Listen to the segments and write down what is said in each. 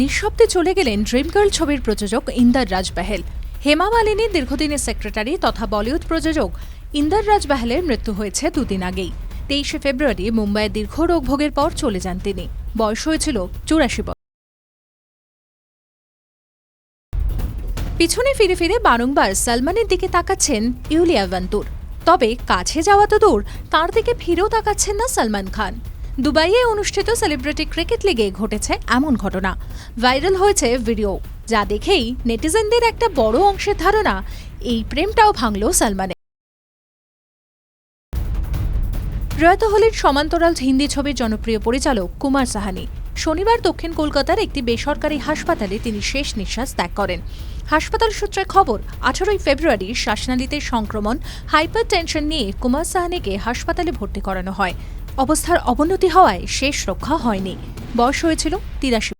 নিঃশব্দে চলে গেলেন ড্রিম গার্ল ছবির প্রযোজক ইন্দার রাজ বাহেল হেমা মালিনীর দীর্ঘদিনের সেক্রেটারি তথা বলিউড প্রযোজক ইন্দার রাজ বাহেলের মৃত্যু হয়েছে দুদিন আগেই। তেইশে ফেব্রুয়ারি মুম্বাইয়ে দীর্ঘ রোগ ভোগের পর চলে যান তিনি। বয়স হয়েছিল চুরাশি বছর। পিছনে ফিরে ফিরে বারংবার সালমানের দিকে তাকাচ্ছেন ইউলিয়া ভান্তুর তবে কাছে যাওয়া তো দূর, তার দিকে ফিরেও তাকাচ্ছেন না সালমান খান। দুবাইয়ে অনুষ্ঠিত সেলিব্রিটি ক্রিকেট লিগে ঘটেছে এমন ঘটনা। ভাইরাল হয়েছে ভিডিও, যা দেখেই নেটিজেনদের একটা বড় অংশের ধারণা, এই প্রেমটাও ভাঙল সালমানের। প্রয়াত হলেন সমান্তরাল হিন্দি ছবির জনপ্রিয় পরিচালক কুমার সাহানি। শনিবার দক্ষিণ কলকাতার একটি বেসরকারি হাসপাতালে তিনি শেষ নিঃশ্বাস ত্যাগ করেন। হাসপাতাল সূত্রে খবর, আঠারোই ফেব্রুয়ারি শ্বাসনালীতে সংক্রমণ হাইপার টেনশন নিয়ে কুমার সাহানিকে হাসপাতালে ভর্তি করানো হয়। অবস্থার অবনতি হওয়ায় শেষ রক্ষা হয়নি। বয়স হয়েছিল তিরাশি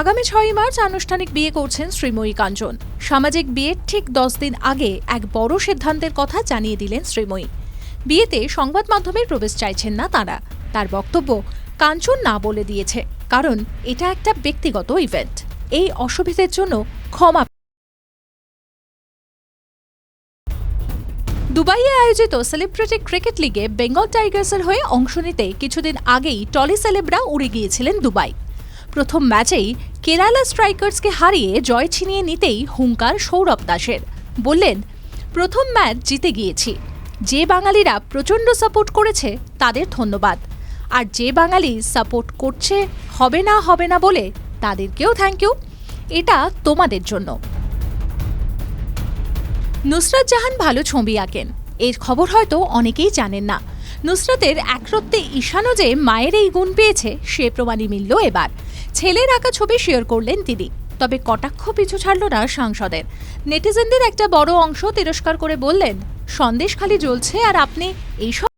আগামী ছয়ই মার্চ আনুষ্ঠানিক বিয়ে করছেন শ্রীময়ী কাঞ্চন সামাজিক বিয়ের ঠিক দশ দিন আগে এক বড় সিদ্ধান্তের কথা জানিয়ে দিলেন শ্রীময়ী বিয়েতে সংবাদ মাধ্যমের প্রবেশ চাইছেন না তারা। তার বক্তব্য কাঞ্চন না বলে দিয়েছে, কারণ এটা একটা ব্যক্তিগত ইভেন্ট এই অসুবিধের জন্য ক্ষমা দুবাইয়ে আয়োজিত সেলিব্রিটি ক্রিকেট লিগে বেঙ্গল টাইগার্সের হয়ে অংশ নিতে কিছুদিন আগেই টলি সেলেবরা উড়ে গিয়েছিলেন দুবাই। প্রথম ম্যাচেই কেরালা স্ট্রাইকার্সকে হারিয়ে জয় ছিনিয়ে নিতেই হুঙ্কার সৌরভ দাসের। বললেন, প্রথম ম্যাচ জিতে গিয়েছি। যে বাঙালিরা প্রচণ্ড সাপোর্ট করেছে, তাদের ধন্যবাদ। আর যে বাঙালি সাপোর্ট করছে, হবে না হবে না বলে তাদেরকেও থ্যাংক ইউ এটা তোমাদের জন্য। নুসরাত জাহান ভালো ছবি আঁকেন। এর খবর হয়তো অনেকেই জানেন না। নুসরাতের একরত্বে ঈশানও যে মায়ের এই গুণ পেয়েছে, সে প্রমাণই মিলল এবার। ছেলের আঁকা ছবি শেয়ার করলেন তিনি। তবে কটাক্ষ পিছু ছাড়ল না সাংসদের। নেটিজেনদের একটা বড় অংশ তিরস্কার করে বললেন, সন্দেশ খালি জ্বলছে আর আপনি এইসব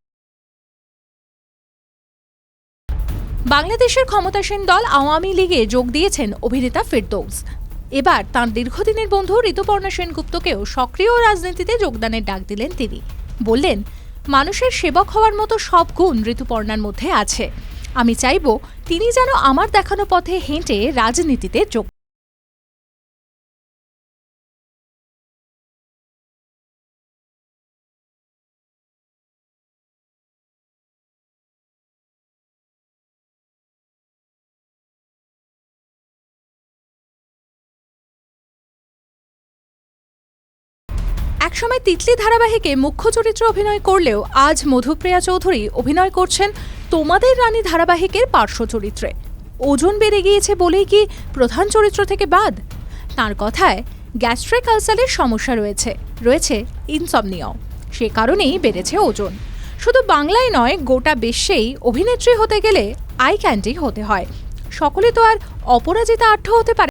বাংলাদেশের ক্ষমতাসীন দল আওয়ামী লীগে যোগ দিয়েছেন অভিনেতা ফিরদৌস। এবার তাঁর দীর্ঘদিনের বন্ধু ঋতুপর্ণা সেনগুপ্তকেও সক্রিয় রাজনীতিতে যোগদানের ডাক দিলেন তিনি। বললেন, মানুষের সেবক হওয়ার মতো সব গুণ ঋতুপর্ণার মধ্যে আছে। আমি চাইব তিনি যেন আমার দেখানো পথে হেঁটে রাজনীতিতে যোগ একসময় তিতলি ধারাবাহিকে মুখ্য চরিত্রে অভিনয় করলেও আজ মধুপ্রিয়া চৌধুরী অভিনয় করছেন তোমাদের রানী ধারাবাহিকের পার্শ্ব চরিত্রে। ওজন বেড়ে গিয়েছে বলেই কি প্রধান চরিত্র থেকে বাদ? তার কথায় গ্যাস্ট্রিক আলসারের সমস্যা রয়েছে রয়েছে ইনসমনিয়াও সে কারণেই বেড়েছে ওজন। শুধু বাংলায় নয়, গোটা বিশ্বেই অভিনেত্রী হতে গেলে আই ক্যান্ডি হতে হয়। সকলে তো আর অপরাজিতা আঠ্য হতে পারে